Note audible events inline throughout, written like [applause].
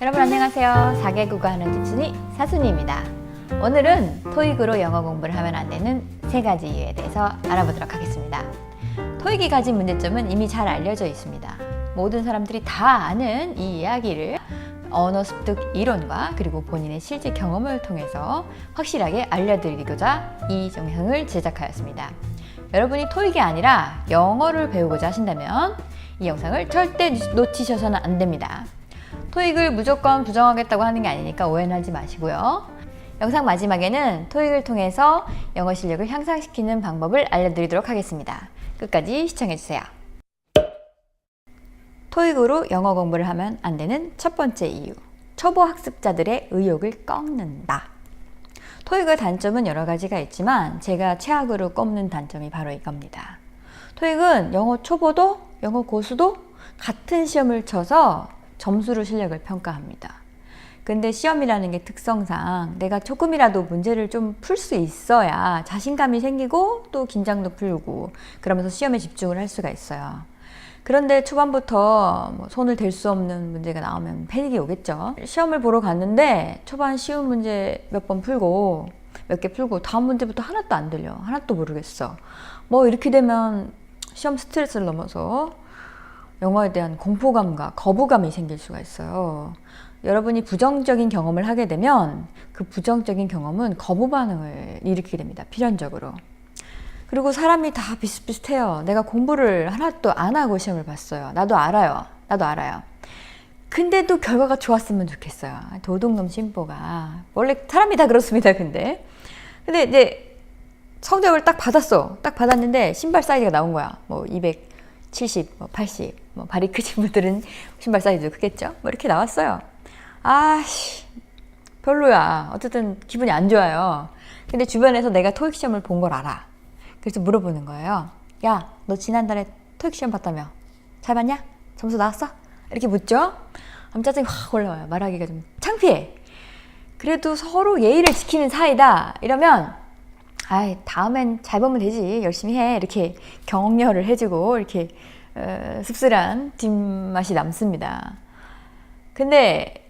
여러분 안녕하세요. 4개국어 하는 집순이 사순이입니다. 오늘은 토익으로 영어 공부를 하면 안 되는 세 가지 이유에 대해서 알아보도록 하겠습니다. 토익이 가진 문제점은 이미 잘 알려져 있습니다. 모든 사람들이 다 아는 이 이야기를 언어 습득 이론과 그리고 본인의 실제 경험을 통해서 확실하게 알려드리고자 이 영상을 제작하였습니다. 여러분이 토익이 아니라 영어를 배우고자 하신다면 이 영상을 절대 놓치셔서는 안 됩니다. 토익을 무조건 부정하겠다고 하는 게 아니니까 오해는 하지 마시고요. 영상 마지막에는 토익을 통해서 영어 실력을 향상시키는 방법을 알려드리도록 하겠습니다. 끝까지 시청해주세요. 토익으로 영어 공부를 하면 안 되는 첫 번째 이유. 초보 학습자들의 의욕을 꺾는다. 토익의 단점은 여러 가지가 있지만 제가 최악으로 꼽는 단점이 바로 이겁니다. 토익은 영어 초보도 영어 고수도 같은 시험을 쳐서 점수로 실력을 평가합니다. 근데 시험이라는 게 특성상 내가 조금이라도 문제를 좀 풀 수 있어야 자신감이 생기고 또 긴장도 풀고 그러면서 시험에 집중을 할 수가 있어요. 그런데 초반부터 뭐 손을 댈 수 없는 문제가 나오면 패닉이 오겠죠. 시험을 보러 갔는데 초반 쉬운 문제 몇 번 풀고 몇 개 풀고 다음 문제부터 하나도 안 들려. 하나도 모르겠어. 뭐 이렇게 되면 시험 스트레스를 넘어서 영어에 대한 공포감과 거부감이 생길 수가 있어요. 여러분이 부정적인 경험을 하게 되면 그 부정적인 경험은 거부 반응을 일으키게 됩니다. 필연적으로. 그리고 사람이 다 비슷비슷해요. 내가 공부를 하나도 안 하고 시험을 봤어요. 나도 알아요. 나도 알아요. 근데도 결과가 좋았으면 좋겠어요. 도둑놈 심보가. 원래 사람이 다 그렇습니다, 근데. 근데 이제 성적을 딱 받았어. 딱 받았는데 신발 사이즈가 나온 거야. 뭐 270, 뭐 80, 뭐 발이 크신 분들은 신발 사이즈 크겠죠? 뭐 이렇게 나왔어요. 아씨, 별로야. 어쨌든 기분이 안 좋아요. 근데 주변에서 내가 토익 시험을 본 걸 알아. 그래서 물어보는 거예요. 야, 너 지난달에 토익 시험 봤다며? 잘 봤냐? 점수 나왔어? 이렇게 묻죠? 그럼 짜증이 확 올라와요. 말하기가 좀 창피해. 그래도 서로 예의를 지키는 사이다. 이러면, 아이, 다음엔 잘 보면 되지. 열심히 해. 이렇게 격려를 해주고, 이렇게, 어, 씁쓸한 뒷맛이 남습니다. 근데,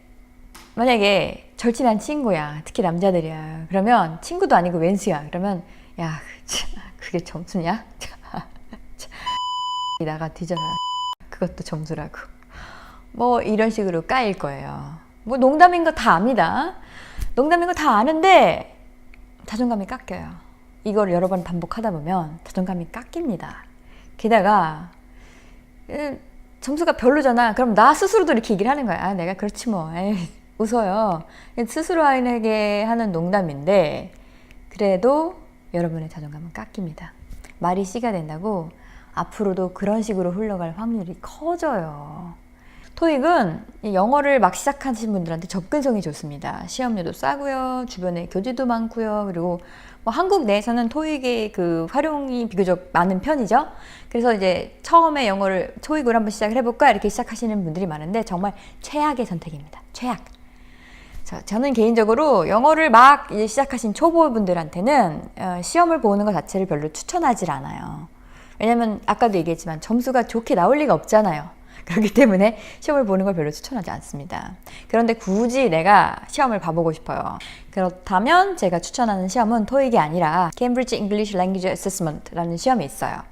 만약에 절친한 친구야. 특히 남자들이야. 그러면 친구도 아니고 왼수야. 그러면, 야, 그게 점수냐? [laughs] 나가 뒤져라. 그것도 점수라고. 뭐 이런 식으로 까일 거예요. 뭐 농담인 거 다 압니다. 농담인 거 다 아는데 자존감이 깎여요. 이걸 여러 번 반복하다 보면 자존감이 깎입니다. 게다가 에, 점수가 별로잖아. 그럼 나 스스로도 이렇게 얘기를 하는 거야. 아, 내가 그렇지 뭐. 에이, 웃어요. 스스로에게 하는 농담인데 그래도 여러분의 자존감은 깎입니다. 말이 씨가 된다고 앞으로도 그런 식으로 흘러갈 확률이 커져요. 토익은 영어를 막 시작하신 분들한테 접근성이 좋습니다. 시험료도 싸고요. 주변에 교재도 많고요. 그리고 뭐 한국 내에서는 토익의 그 활용이 비교적 많은 편이죠. 그래서 이제 처음에 영어를 토익으로 한번 시작을 해볼까 이렇게 시작하시는 분들이 많은데 정말 최악의 선택입니다. 최악. 자, 저는 개인적으로 영어를 막 이제 시작하신 초보분들한테는 어, 시험을 보는 것 자체를 별로 추천하지 않아요. 왜냐면 아까도 얘기했지만 점수가 좋게 나올 리가 없잖아요. [laughs] 그렇기 때문에 시험을 보는 걸 별로 추천하지 않습니다. 그런데 굳이 내가 시험을 봐보고 싶어요. 그렇다면 제가 추천하는 시험은 토익이 아니라 Cambridge English Language Assessment라는 시험이 있어요.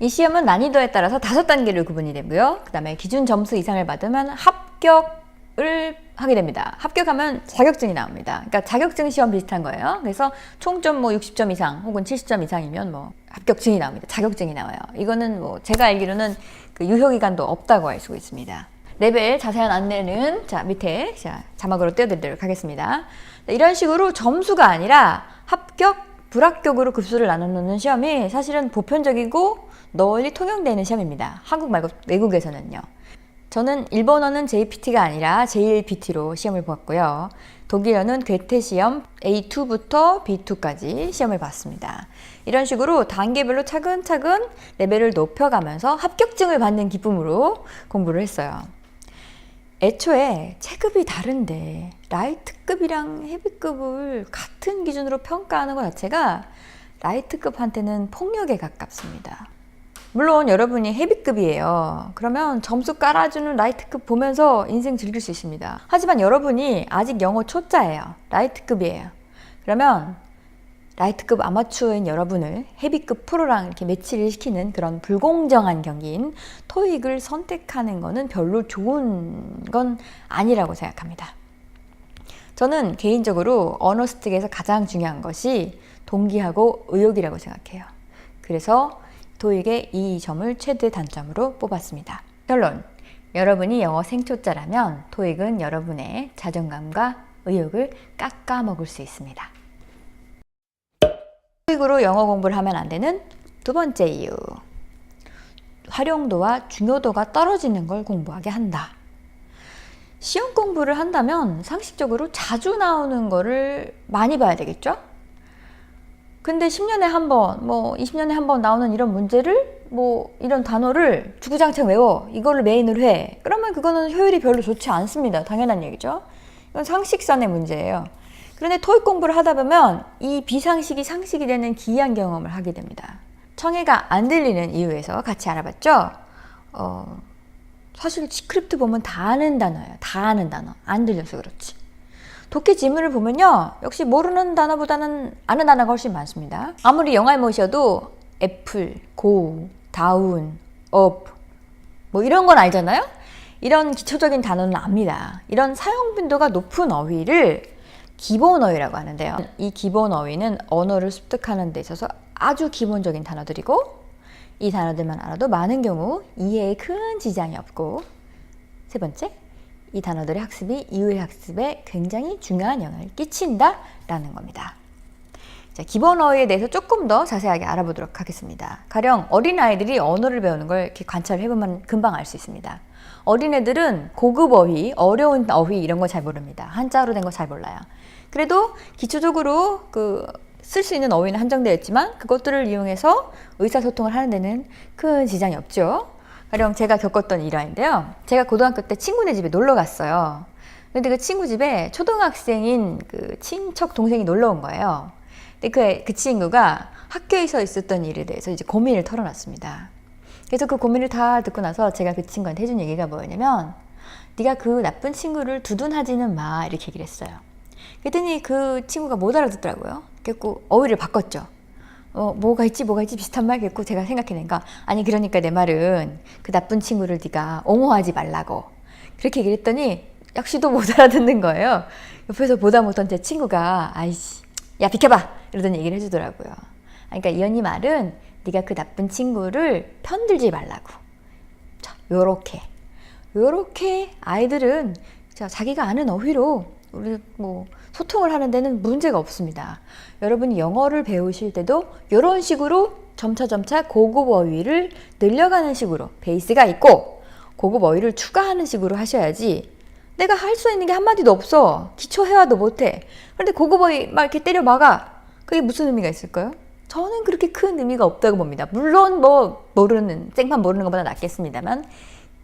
이 시험은 난이도에 따라서 다섯 단계로 구분이 되고요. 그 다음에 기준 점수 이상을 받으면 합격을 하게 됩니다. 합격하면 자격증이 나옵니다. 그러니까 자격증 시험 비슷한 거예요. 그래서 총점 뭐 60점 이상 혹은 70점 이상이면 뭐 합격증이 나옵니다. 자격증이 나와요. 이거는 뭐 제가 알기로는 그 유효 기간도 없다고 알수 있습니다. 레벨 자세한 안내는 자 밑에 자 자막으로 띄워드리도록 하겠습니다. 이런 식으로 점수가 아니라 합격, 불합격으로 급수를 나누는 시험이 사실은 보편적이고 널리 통용되는 시험입니다. 한국 말고 외국에서는요. 저는 일본어는 JPT가 아니라 JLPT로 시험을 보았고요. 독일어는 괴테 시험 A2부터 B2까지 시험을 봤습니다. 이런 식으로 단계별로 차근차근 레벨을 높여가면서 합격증을 받는 기쁨으로 공부를 했어요. 애초에 체급이 다른데 라이트급이랑 헤비급을 같은 기준으로 평가하는 것 자체가 라이트급한테는 폭력에 가깝습니다. 물론 여러분이 헤비급이에요. 그러면 점수 깔아주는 라이트급 보면서 인생 즐길 수 있습니다. 하지만 여러분이 아직 영어 초짜예요. 라이트급이에요. 그러면 라이트급 아마추어인 여러분을 헤비급 프로랑 이렇게 매치를 시키는 그런 불공정한 경기인 토익을 선택하는 거는 별로 좋은 건 아니라고 생각합니다. 저는 개인적으로 언어 습득에서 가장 중요한 것이 동기하고 의욕이라고 생각해요. 그래서 토익의 이 점을 최대 단점으로 뽑았습니다. 결론. 여러분이 영어 생초짜라면 토익은 여러분의 자존감과 의욕을 깎아 먹을 수 있습니다. 토익으로 영어 공부를 하면 안 되는 두 번째 이유. 활용도와 중요도가 떨어지는 걸 공부하게 한다. 시험 공부를 한다면 상식적으로 자주 나오는 거를 많이 봐야 되겠죠? 근데 10년에 한 번, 뭐 20년에 한 번 나오는 이런 문제를 뭐 이런 단어를 주구장창 외워 이걸로 메인으로 해. 그러면 그거는 효율이 별로 좋지 않습니다. 당연한 얘기죠. 이건 상식선의 문제예요. 그런데 토익 공부를 하다 보면 이 비상식이 상식이 되는 기이한 경험을 하게 됩니다. 청해가 안 들리는 이유에서 같이 알아봤죠. 어, 사실 스크립트 보면 다 아는 단어예요. 다 아는 단어. 안 들려서 그렇지. 독해 지문을 보면요. 역시 모르는 단어보다는 아는 단어가 훨씬 많습니다. 아무리 영화를 모셔도 애플, 고, 다운, 업, 뭐 이런 건 알잖아요? 이런 기초적인 단어는 압니다. 이런 사용 빈도가 높은 어휘를 기본 어휘라고 하는데요. 이 기본 어휘는 언어를 습득하는 데 있어서 아주 기본적인 단어들이고 이 단어들만 알아도 많은 경우 이해에 큰 지장이 없고 세 번째, 이 단어들의 학습이 이후의 학습에 굉장히 중요한 영향을 끼친다라는 겁니다. 자, 기본 어휘에 대해서 조금 더 자세하게 알아보도록 하겠습니다. 가령 어린아이들이 언어를 배우는 걸 이렇게 관찰을 해보면 금방 알 수 있습니다. 어린애들은 고급 어휘, 어려운 어휘 이런 거 잘 모릅니다. 한자로 된 거 잘 몰라요. 그래도 기초적으로 그 쓸 수 있는 어휘는 한정되어 있지만 그것들을 이용해서 의사소통을 하는 데는 큰 지장이 없죠. 가령 제가 겪었던 일화인데요. 제가 고등학교 때 친구네 집에 놀러 갔어요. 근데 그 친구 집에 초등학생인 그 친척 동생이 놀러 온 거예요. 근데 그, 그 친구가 학교에서 있었던 일에 대해서 이제 고민을 털어놨습니다. 그래서 그 고민을 다 듣고 나서 제가 그 친구한테 해준 얘기가 뭐였냐면 네가 그 나쁜 친구를 두둔하지는 마 이렇게 얘기를 했어요. 그랬더니 그 친구가 못 알아듣더라고요. 그래고 어휘를 바꿨죠. 어, 뭐가 있지 뭐가 있지 비슷한 말 했고 제가 생각해낸가 아니 그러니까 내 말은 그 나쁜 친구를 네가 옹호하지 말라고 그렇게 얘기를 했더니 역시도 못 [laughs] 알아듣는 거예요. 옆에서 보다 못한 제 친구가 아이씨 야 비켜봐 이러던 얘기를 해주더라고요. 그러니까 이 언니 말은 네가 그 나쁜 친구를 편들지 말라고. 자, 요렇게 요렇게 아이들은 자, 자기가 아는 어휘로 우리 뭐 소통을 하는 데는 문제가 없습니다. 여러분이 영어를 배우실 때도 이런 식으로 점차 점차 고급 어휘를 늘려가는 식으로 베이스가 있고 고급 어휘를 추가하는 식으로 하셔야지 내가 할 수 있는 게 한마디도 없어. 기초 회화도 못해. 그런데 고급 어휘 막 이렇게 때려 막아. 그게 무슨 의미가 있을까요? 저는 그렇게 큰 의미가 없다고 봅니다. 물론 뭐 모르는 생판 모르는 것보다 낫겠습니다만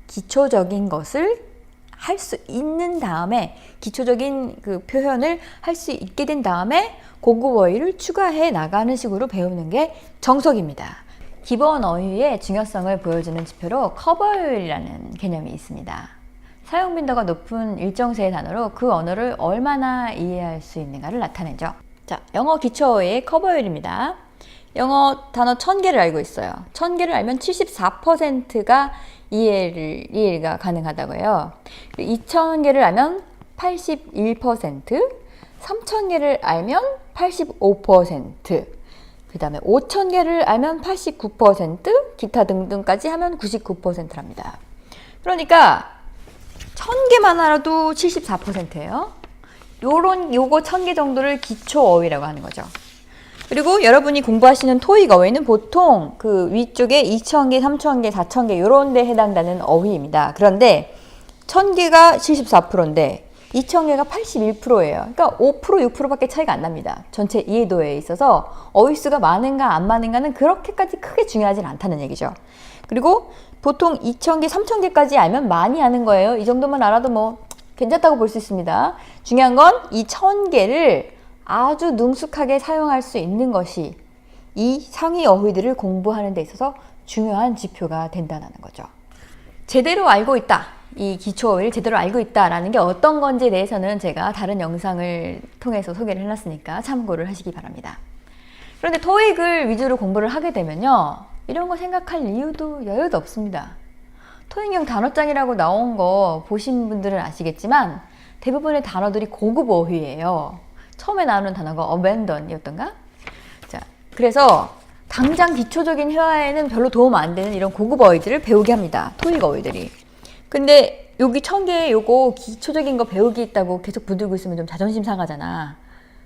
기초적인 것을 할 수 있는 다음에 기초적인 그 표현을 할 수 있게 된 다음에 고급 어휘를 추가해 나가는 식으로 배우는 게 정석입니다. 기본 어휘의 중요성을 보여주는 지표로 커버율이라는 개념이 있습니다. 사용 빈도가 높은 일정수의 단어로 그 언어를 얼마나 이해할 수 있는가를 나타내죠. 자, 영어 기초 어휘의 커버율입니다. 영어 단어 1000개를 알고 있어요. 1000개를 알면 74%가 이해를, 이해가 가능하다고 해요. 2000개를 알면 81%, 3000개를 알면 85%, 그 다음에 5000개를 알면 89%, 기타 등등까지 하면 99%랍니다. 그러니까 1000개만 알아도 74%예요. 요런 요거 1000개 정도를 기초 어휘라고 하는 거죠. 그리고 여러분이 공부하시는 토익 어휘는 보통 그 위쪽에 2,000개, 3,000개, 4,000개 이런 데 해당되는 어휘입니다. 그런데 1,000개가 74%인데 2,000개가 81%예요. 그러니까 5%, 6%밖에 차이가 안 납니다. 전체 이해도에 있어서 어휘 수가 많은가 안 많은가는 그렇게까지 크게 중요하진 않다는 얘기죠. 그리고 보통 2,000개, 3,000개까지 알면 많이 아는 거예요. 이 정도만 알아도 뭐 괜찮다고 볼 수 있습니다. 중요한 건 이 1,000개를 아주 능숙하게 사용할 수 있는 것이 이 상위 어휘들을 공부하는 데 있어서 중요한 지표가 된다는 거죠. 제대로 알고 있다. 이 기초를 제대로 알고 있다라는 게 어떤 건지에 대해서는 제가 다른 영상을 통해서 소개를 해놨으니까 참고를 하시기 바랍니다. 그런데 토익을 위주로 공부를 하게 되면요. 이런 거 생각할 이유도 여유도 없습니다. 토익용 단어장이라고 나온 거 보신 분들은 아시겠지만 대부분의 단어들이 고급 어휘예요. 처음에 나오는 단어가 abandon이었던가? 자, 그래서 당장 기초적인 회화에는 별로 도움 안 되는 이런 고급 어휘들을 배우게 합니다. 토익 어휘들이. 근데 여기 천 개에 요거 기초적인 거 배우기 있다고 계속 부들고 있으면 좀 자존심 상하잖아.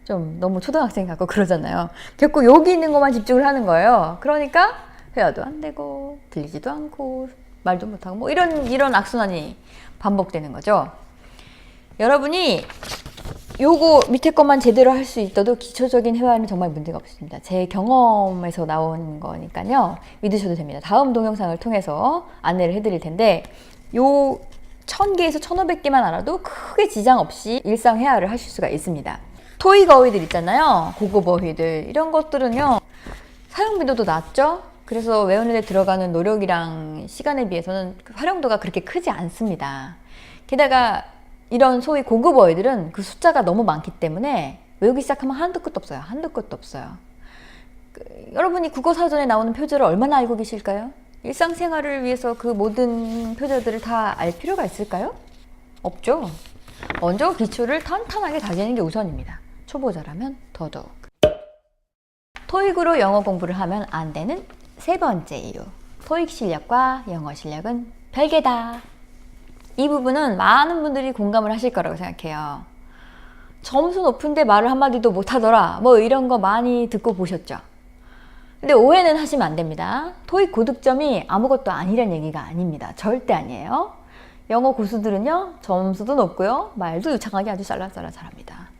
좀 너무 초등학생 같고 그러잖아요. 결국 여기 있는 것만 집중을 하는 거예요. 그러니까 회화도 안 되고 들리지도 않고 말도 못하고 뭐 이런 이런 악순환이 반복되는 거죠. 여러분이 요거 밑에 것만 제대로 할 수 있어도 기초적인 회화는 정말 문제가 없습니다. 제 경험에서 나온 거니까요. 믿으셔도 됩니다. 다음 동영상을 통해서 안내를 해드릴 텐데 요 1000개에서 1500개만 알아도 크게 지장 없이 일상 회화를 하실 수가 있습니다. 토익 어휘들 있잖아요. 고급 어휘들. 이런 것들은요. 사용 빈도도 낮죠? 그래서 외우는 데 들어가는 노력이랑 시간에 비해서는 그 활용도가 그렇게 크지 않습니다. 게다가 이런 소위 고급 어휘들은 그 숫자가 너무 많기 때문에 외우기 시작하면 한도 끝도 없어요. 한도 끝도 없어요. 그, 여러분이 국어 사전에 나오는 표절을 얼마나 알고 계실까요? 일상생활을 위해서 그 모든 표절들을 다 알 필요가 있을까요? 없죠. 먼저 기초를 탄탄하게 다지는 게 우선입니다. 초보자라면 더더욱. 토익으로 영어 공부를 하면 안 되는 세 번째 이유. 토익 실력과 영어 실력은 별개다. 이 부분은 많은 분들이 공감을 하실 거라고 생각해요. 점수 높은데 말을 한마디도 못하더라. 뭐 이런 거 많이 듣고 보셨죠? 근데 오해는 하시면 안 됩니다. 토익 고득점이 아무것도 아니란 얘기가 아닙니다. 절대 아니에요. 영어 고수들은요, 점수도 높고요, 말도 유창하게 아주 쌀랑쌀랑 잘합니다.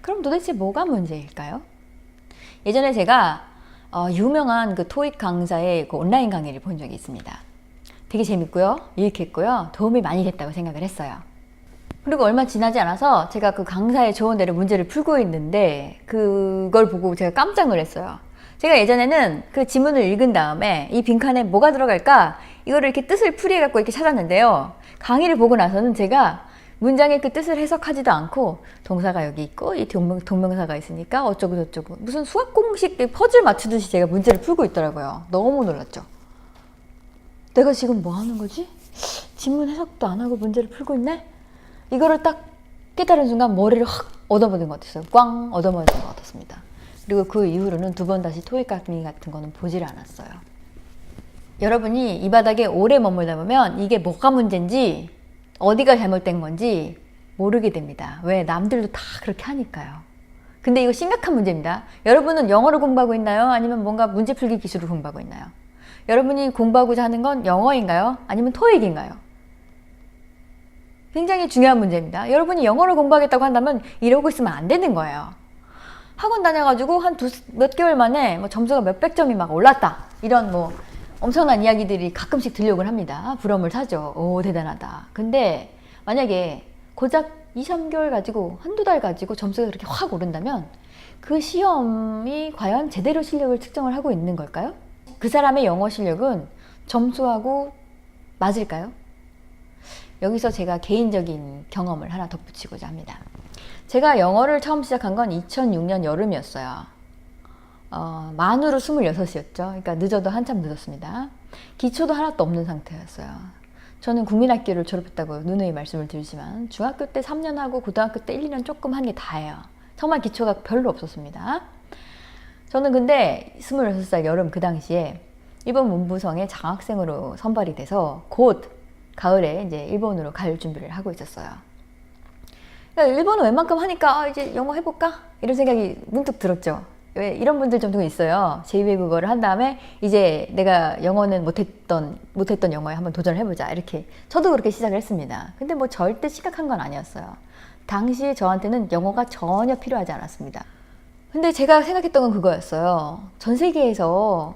그럼 도대체 뭐가 문제일까요? 예전에 제가 어, 유명한 그 토익 강사의 그 온라인 강의를 본 적이 있습니다. 되게 재밌고요, 유익했고요, 도움이 많이 됐다고 생각을 했어요. 그리고 얼마 지나지 않아서 제가 그 강사의 조언대로 문제를 풀고 있는데 그걸 보고 제가 깜짝 놀랐어요. 제가 예전에는 그 지문을 읽은 다음에 이 빈칸에 뭐가 들어갈까 이거를 이렇게 뜻을 풀이해 갖고 이렇게 찾았는데요. 강의를 보고 나서는 제가 문장의 그 뜻을 해석하지도 않고 동사가 여기 있고 이 동명, 동명사가 있으니까 어쩌고 저쩌고 무슨 수학 공식 퍼즐 맞추듯이 제가 문제를 풀고 있더라고요. 너무 놀랐죠. 내가 지금 뭐 하는 거지? 지문 해석도 안 하고 문제를 풀고 있네? 이거를 딱 깨달은 순간 머리를 확 얻어버린 것 같았어요. 꽝 얻어버린 것 같았습니다. 그리고 그 이후로는 두 번 다시 토익 강의 같은 거는 보질 않았어요. 여러분이 이 바닥에 오래 머물다 보면 이게 뭐가 문제인지 어디가 잘못된 건지 모르게 됩니다. 왜? 남들도 다 그렇게 하니까요. 근데 이거 심각한 문제입니다. 여러분은 영어를 공부하고 있나요? 아니면 뭔가 문제 풀기 기술을 공부하고 있나요? 여러분이 공부하고자 하는 건 영어인가요? 아니면 토익인가요? 굉장히 중요한 문제입니다. 여러분이 영어를 공부하겠다고 한다면 이러고 있으면 안 되는 거예요. 학원 다녀가지고 한몇 개월 만에 뭐 점수가 몇백 점이 막 올랐다. 이런 뭐 엄청난 이야기들이 가끔씩 들려오곤 합니다. 부러움을 사죠. 오, 대단하다. 근데 만약에 고작 2, 3개월 가지고 한두 달 가지고 점수가 그렇게 확 오른다면 그 시험이 과연 제대로 실력을 측정을 하고 있는 걸까요? 그 사람의 영어 실력은 점수하고 맞을까요? 여기서 제가 개인적인 경험을 하나 덧붙이고자 합니다. 제가 영어를 처음 시작한 건 2006년 여름이었어요. 어, 만으로 26이었죠. 그러니까 늦어도 한참 늦었습니다. 기초도 하나도 없는 상태였어요. 저는 국민학교를 졸업했다고 누누이 말씀을 드리지만 중학교 때 3년 하고 고등학교 때 1, 2년 조금 한 게 다예요. 정말 기초가 별로 없었습니다. 저는 근데 26살 여름 그 당시에 일본 문부성의 장학생으로 선발이 돼서 곧 가을에 이제 일본으로 갈 준비를 하고 있었어요. 그러니까 일본어 웬만큼 하니까 아, 이제 영어 해볼까? 이런 생각이 문득 들었죠. 왜 이런 분들 정도 있어요. 제2외국어를 한 다음에 이제 내가 영어는 못했던 못했던 영어에 한번 도전을 해보자 이렇게 저도 그렇게 시작을 했습니다. 근데 뭐 절대 심각한 건 아니었어요. 당시에 저한테는 영어가 전혀 필요하지 않았습니다. 근데 제가 생각했던 건 그거였어요. 전 세계에서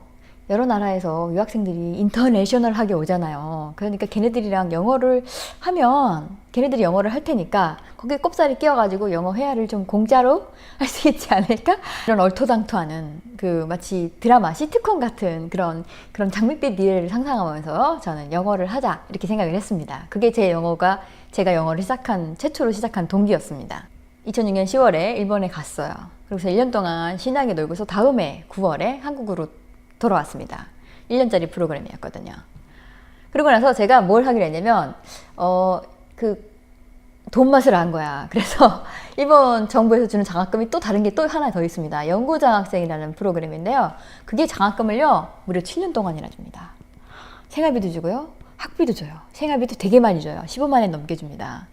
여러 나라에서 유학생들이 인터내셔널하게 오잖아요. 그러니까 걔네들이랑 영어를 하면 걔네들이 영어를 할 테니까 거기에 꼽사리 끼워가지고 영어 회화를 좀 공짜로 [laughs] 할 수 있지 않을까? 이런 얼토당토하는 그 마치 드라마 시트콤 같은 그런 그런 장밋빛 미래를 상상하면서 저는 영어를 하자 이렇게 생각을 했습니다. 그게 제 영어가 제가 영어를 시작한 최초로 시작한 동기였습니다. 2006년 10월에 일본에 갔어요. 그래서 1년 동안 신나게 놀고서 다음해 9월에 한국으로 돌아왔습니다. 1년짜리 프로그램이었거든요. 그러고 나서 제가 뭘 하기로 했냐면, 어, 그, 돈 맛을 안 거야. [laughs] 그래서 일본 정부에서 주는 장학금이 또 다른 게 또 하나 더 있습니다. 연구 장학생이라는 프로그램인데요. 그게 장학금을요, 무려 7년 동안이나 줍니다. 생활비도 주고요, 학비도 줘요. 생활비도 되게 많이 줘요. 15만엔 넘게 줍니다.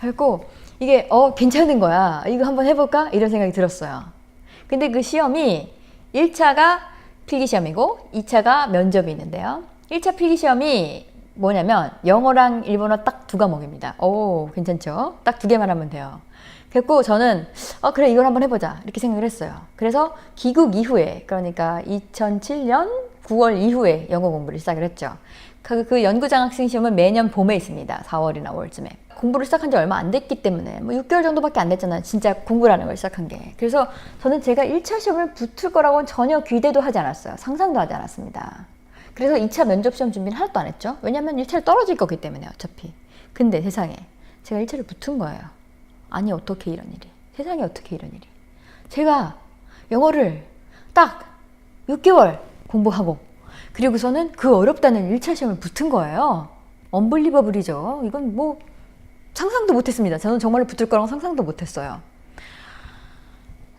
그리고 이게, 어, 괜찮은 거야. 이거 한번 해볼까? 이런 생각이 들었어요. 근데 그 시험이 1차가 필기 시험이고 2차가 면접이 있는데요. 1차 필기 시험이 뭐냐면 영어랑 일본어 딱 두 과목입니다. 오, 괜찮죠? 딱 두 개만 하면 돼요. 그래고 저는 어 그래 이걸 한번 해보자 이렇게 생각을 했어요. 그래서 귀국 이후에 그러니까 2007년 9월 이후에 영어 공부를 시작을 했죠. 그, 그 연구장학생 시험은 매년 봄에 있습니다. 4월이나 5월쯤에. 공부를 시작한 지 얼마 안 됐기 때문에 뭐 6개월 정도밖에 안 됐잖아요. 진짜 공부라는 걸 시작한 게. 그래서 저는 제가 1차 시험을 붙을 거라고는 전혀 기대도 하지 않았어요. 상상도 하지 않았습니다. 그래서 2차 면접 시험 준비는 하나도 안 했죠. 왜냐면 1차를 떨어질 거기 때문에 어차피. 근데 세상에 제가 1차를 붙은 거예요. 아니 어떻게 이런 일이. 세상에 어떻게 이런 일이. 제가 영어를 딱 6개월 공부하고 그리고서는 그 어렵다는 1차 시험을 붙은 거예요. 언블리버블이죠. 이건 뭐 상상도 못했습니다. 저는 정말로 붙을 거라고 상상도 못했어요.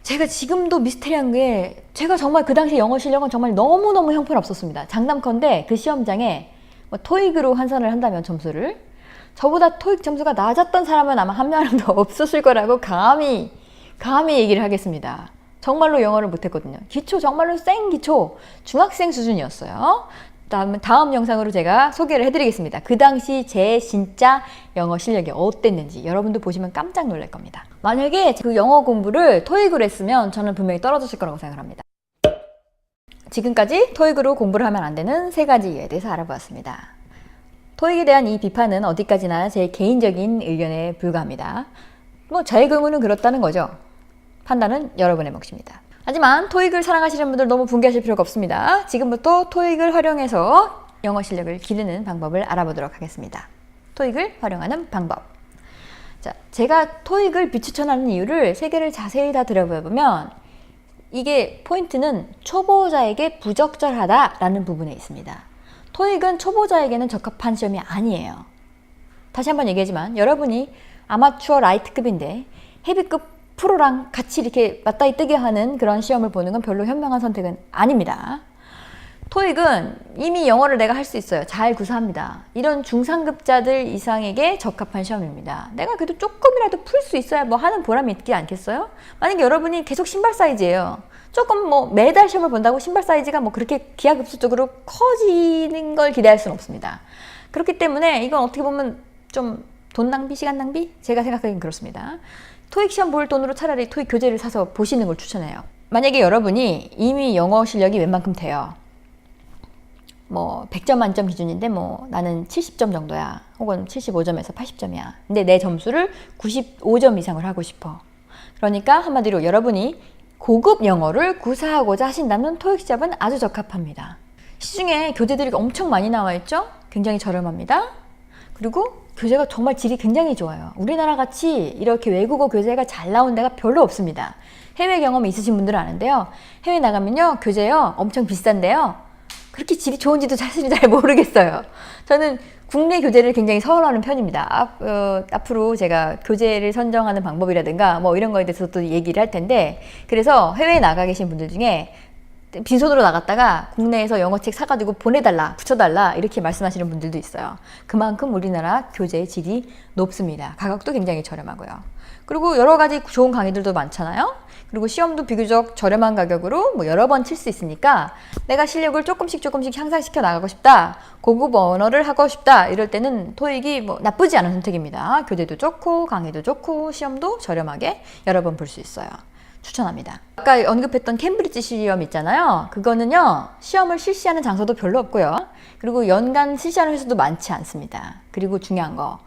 제가 지금도 미스테리한 게 제가 정말 그 당시 영어 실력은 정말 너무너무 형편없었습니다. 장담컨대 그 시험장에 뭐 토익으로 환산을 한다면 점수를 저보다 토익 점수가 낮았던 사람은 아마 한 명도 [laughs] 없었을 거라고 감히 감히 얘기를 하겠습니다. 정말로 영어를 못했거든요. 기초 정말로 생 기초 중학생 수준이었어요. 다음 다음 영상으로 제가 소개를 해드리겠습니다. 그 당시 제 진짜 영어 실력이 어땠는지 여러분도 보시면 깜짝 놀랄 겁니다. 만약에 그 영어 공부를 토익으로 했으면 저는 분명히 떨어졌을 거라고 생각합니다. 지금까지 토익으로 공부를 하면 안 되는 세 가지 이유에 대해서 알아보았습니다. 토익에 대한 이 비판은 어디까지나 제 개인적인 의견에 불과합니다. 뭐 저의 경우는 그렇다는 거죠. 판단은 여러분의 몫입니다. 하지만 토익을 사랑하시는 분들 너무 붕괴하실 필요가 없습니다. 지금부터 토익을 활용해서 영어 실력을 기르는 방법을 알아보도록 하겠습니다. 토익을 활용하는 방법. 자, 제가 토익을 비추천하는 이유를 세 개를 자세히 다 들어보면 이게 포인트는 초보자에게 부적절하다라는 부분에 있습니다. 토익은 초보자에게는 적합한 시험이 아니에요. 다시 한번 얘기하지만 여러분이 아마추어 라이트급인데 헤비급 프로랑 같이 이렇게 맞다이 뜨게 하는 그런 시험을 보는 건 별로 현명한 선택은 아닙니다. 토익은 이미 영어를 내가 할 수 있어요. 잘 구사합니다. 이런 중상급자들 이상에게 적합한 시험입니다. 내가 그래도 조금이라도 풀 수 있어야 뭐 하는 보람이 있지 않겠어요? 만약에 여러분이 계속 신발 사이즈예요. 조금 뭐 매달 시험을 본다고 신발 사이즈가 뭐 그렇게 기하급수적으로 커지는 걸 기대할 수는 없습니다. 그렇기 때문에 이건 어떻게 보면 좀 돈 낭비, 시간 낭비? 제가 생각하기엔 그렇습니다. 토익 시험 볼 돈으로 차라리 토익 교재를 사서 보시는 걸 추천해요. 만약에 여러분이 이미 영어 실력이 웬만큼 돼요. 뭐 100점 만점 기준인데 뭐 나는 70점 정도야. 혹은 75점에서 80점이야. 근데 내 점수를 95점 이상을 하고 싶어. 그러니까 한마디로 여러분이 고급 영어를 구사하고자 하신다면 토익 시합은 아주 적합합니다. 시중에 교재들이 엄청 많이 나와 있죠? 굉장히 저렴합니다. 그리고 교재가 정말 질이 굉장히 좋아요. 우리나라 같이 이렇게 외국어 교재가 잘 나온 데가 별로 없습니다. 해외 경험이 있으신 분들은 아는데요. 해외 나가면요, 교재요, 엄청 비싼데요. 그렇게 질이 좋은지도 사실 잘 모르겠어요. 저는 국내 교재를 굉장히 선호하는 편입니다. 앞, 어, 앞으로 제가 교재를 선정하는 방법이라든가 뭐 이런 거에 대해서 또 얘기를 할 텐데, 그래서 해외에 나가 계신 분들 중에 빈손으로 나갔다가 국내에서 영어책 사가지고 보내달라, 붙여달라 이렇게 말씀하시는 분들도 있어요. 그만큼 우리나라 교재의 질이 높습니다. 가격도 굉장히 저렴하고요. 그리고 여러 가지 좋은 강의들도 많잖아요. 그리고 시험도 비교적 저렴한 가격으로 뭐 여러 번 칠 수 있으니까 내가 실력을 조금씩 조금씩 향상시켜 나가고 싶다. 고급 언어를 하고 싶다. 이럴 때는 토익이 뭐 나쁘지 않은 선택입니다. 교재도 좋고 강의도 좋고 시험도 저렴하게 여러 번 볼 수 있어요. 추천합니다. 아까 언급했던 캠브리지 시험 있잖아요. 그거는요, 시험을 실시하는 장소도 별로 없고요. 그리고 연간 실시하는 회수도 많지 않습니다. 그리고 중요한 거,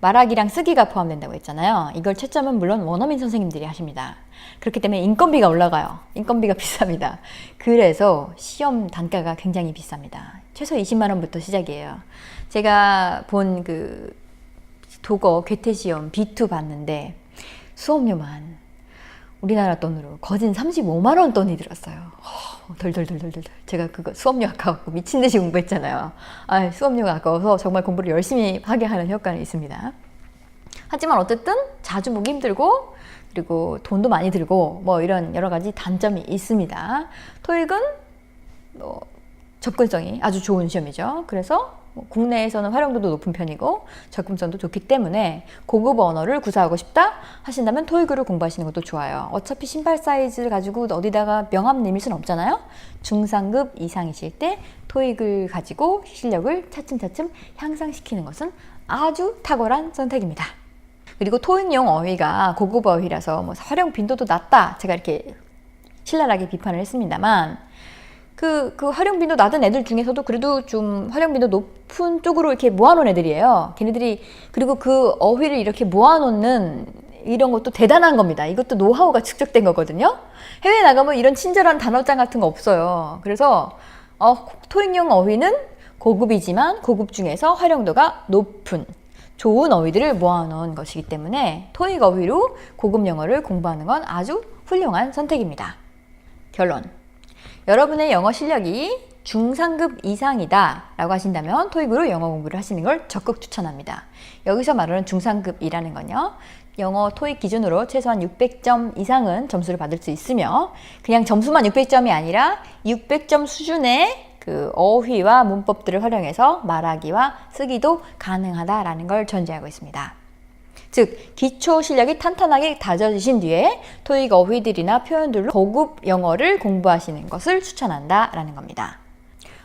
말하기랑 쓰기가 포함된다고 했잖아요. 이걸 채점은 물론 원어민 선생님들이 하십니다. 그렇기 때문에 인건비가 올라가요. 인건비가 [laughs] 비쌉니다. 그래서 시험 단가가 굉장히 비쌉니다. 최소 20만 원부터 시작이에요. 제가 본그 독어 괴테 시험 B2 봤는데 수업료만 우리나라 돈으로 거진 35만 원 돈이 들었어요. 허, 덜덜덜덜덜. 제가 그거 수업료 아까워서 미친 듯이 공부했잖아요. 아, 수업료가 아까워서 정말 공부를 열심히 하게 하는 효과는 있습니다. 하지만 어쨌든 자주 보기 힘들고 그리고 돈도 많이 들고 뭐 이런 여러 가지 단점이 있습니다. 토익은 뭐 접근성이 아주 좋은 시험이죠. 그래서 뭐 국내에서는 활용도도 높은 편이고 접근성도 좋기 때문에 고급 언어를 구사하고 싶다 하신다면 토익으로 공부하시는 것도 좋아요. 어차피 신발 사이즈를 가지고 어디다가 명함 내밀 수는 없잖아요. 중상급 이상이실 때 토익을 가지고 실력을 차츰차츰 향상시키는 것은 아주 탁월한 선택입니다. 그리고 토익용 어휘가 고급 어휘라서 뭐 활용 빈도도 낮다. 제가 이렇게 신랄하게 비판을 했습니다만 그, 그 활용 빈도 낮은 애들 중에서도 그래도 좀 활용 빈도 높은 쪽으로 이렇게 모아놓은 애들이에요. 걔네들이 그리고 그 어휘를 이렇게 모아놓는 이런 것도 대단한 겁니다. 이것도 노하우가 축적된 거거든요. 해외 나가면 이런 친절한 단어장 같은 거 없어요. 그래서 어, 토익용 어휘는 고급이지만 고급 중에서 활용도가 높은 좋은 어휘들을 모아놓은 것이기 때문에 토익 어휘로 고급 영어를 공부하는 건 아주 훌륭한 선택입니다. 결론. 여러분의 영어 실력이 중상급 이상이다 라고 하신다면 토익으로 영어 공부를 하시는 걸 적극 추천합니다. 여기서 말하는 중상급이라는 건요. 영어 토익 기준으로 최소한 600점 이상은 점수를 받을 수 있으며 그냥 점수만 600점이 아니라 600점 수준의 그 어휘와 문법들을 활용해서 말하기와 쓰기도 가능하다라는 걸 전제하고 있습니다. 즉 기초 실력이 탄탄하게 다져지신 뒤에 토익 어휘들이나 표현들로 고급 영어를 공부하시는 것을 추천한다라는 겁니다.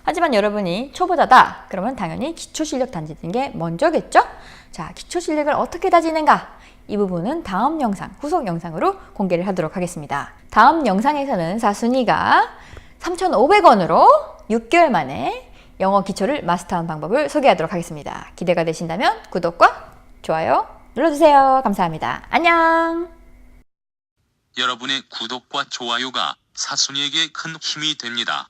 하지만 여러분이 초보자다 그러면 당연히 기초 실력 다지는 게 먼저겠죠? 자, 기초 실력을 어떻게 다지는가? 이 부분은 다음 영상, 후속 영상으로 공개를 하도록 하겠습니다. 다음 영상에서는 사순이가 3,500원으로 6개월 만에 영어 기초를 마스터한 방법을 소개하도록 하겠습니다. 기대가 되신다면 구독과 좋아요 눌러주세요. 감사합니다. 안녕! 여러분의 구독과 좋아요가 사순이에게 큰 힘이 됩니다.